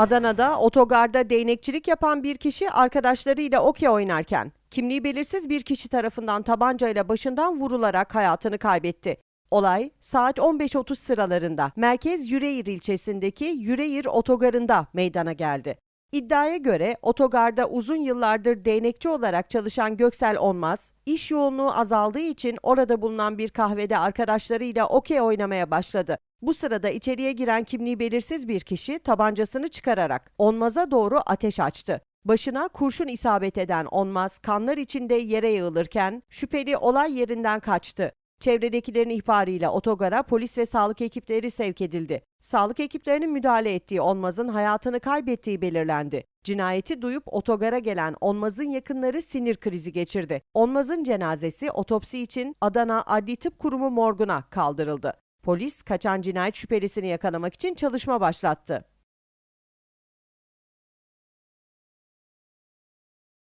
Adana'da otogarda değnekçilik yapan bir kişi arkadaşlarıyla okey oynarken kimliği belirsiz bir kişi tarafından tabancayla başından vurularak hayatını kaybetti. Olay saat 15.30 sıralarında Merkez Yüreğir ilçesindeki Yüreğir otogarında meydana geldi. İddiaya göre otogarda uzun yıllardır değnekçi olarak çalışan Göksel Onmaz, iş yoğunluğu azaldığı için orada bulunan bir kahvede arkadaşlarıyla okey oynamaya başladı. Bu sırada içeriye giren kimliği belirsiz bir kişi tabancasını çıkararak Onmaz'a doğru ateş açtı. Başına kurşun isabet eden Onmaz kanlar içinde yere yığılırken şüpheli olay yerinden kaçtı. Çevredekilerin ihbarıyla otogara polis ve sağlık ekipleri sevk edildi. Sağlık ekiplerinin müdahale ettiği Onmaz'ın hayatını kaybettiği belirlendi. Cinayeti duyup otogara gelen Onmaz'ın yakınları sinir krizi geçirdi. Onmaz'ın cenazesi otopsi için Adana Adli Tıp Kurumu morguna kaldırıldı. Polis kaçan cinayet şüphelisini yakalamak için çalışma başlattı.